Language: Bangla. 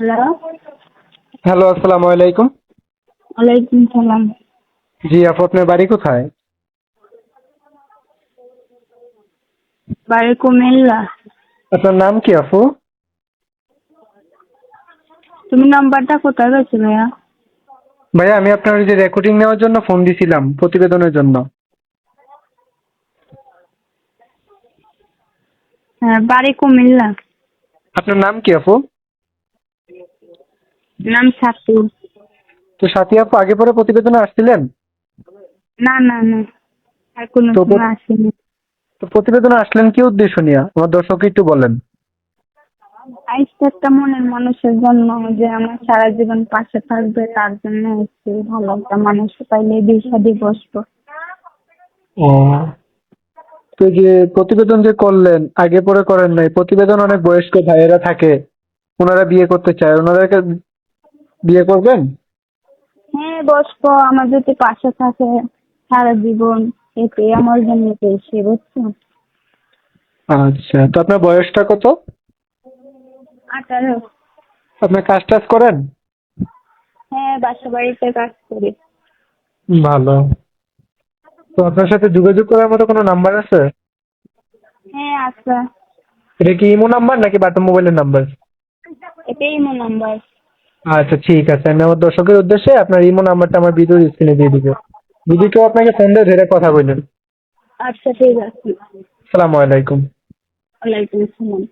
হ্যালো। হ্যালো আসসালামু আলাইকুম। ওয়ালাইকুম সালাম। জি আপু আপনার বাড়ি কোথায়? বাড়ি কুমিল্লা। আপনার নাম কি আপু? তুমি নাম্বারটা কোথায় পেয়েছ ভাইয়া? ভাইয়া আমি আপনার ওই যে রেকর্ডিং নেওয়ার জন্য ফোন দিছিলাম প্রতিবেদনের জন্য। হ্যাঁ বাড়ি কুমিল্লা। আপনার নাম কি আপু? নাম সাতু তো সাথী আপু আগে পরে প্রতিবেদনে আসছিলেন? না না না আর কোনো তো সময় আসেনি। তো প্রতিবেদনে আসলেন কি উদ্দেশ্য নিয়ে? আমার দর্শককে একটু বলেন। আইসটা একটা মনের মানুষের জন্য যে আমার সারা জীবন পাশে থাকবে তার জন্য এসেছি ভালো একটা মানুষ পাইলে বিয়ে শাদি বসবো। তো এই যে প্রতিবেদন যে করলেন আগে পরে করেন নাই প্রতিবেদন অনেক বয়স্ক ভাইয়েরা থাকে ওনারা বিয়ে করতে চায় ওনাদেরকে বিয়ে করবেন? হ্যাঁ বসবো। আমার যদি পাশে থাকে সারা জীবন এতে আমার জন্য বেশি বুঝছ আচ্ছা তো আপনার বয়সটা কত? আঠারো। আপনি কাজ টাজ করেন? হ্যাঁ বাসা বাড়িতে কাজ করি। ভালো। তো আপনার সাথে যোগাযোগ করার মতো কোনো নাম্বার আছে? হ্যাঁ আচ্ছা এটা কি ইমো নাম্বার নাকি বাটা মোবাইলের নাম্বার? এটাই আমার নাম্বার। আচ্ছা ঠিক আছে। আমি আমার দর্শকের উদ্দেশ্যে আপনার ইমো নাম্বারটা আমার ভিডিওর স্ক্রিনে দিয়ে দিব। যদি কেউ আপনাকে ফোন দেয় ধরে কথা বলবেন। আচ্ছা ঠিক আছে। সালামু আলাইকুম। ওয়ালাইকুম আসসালাম।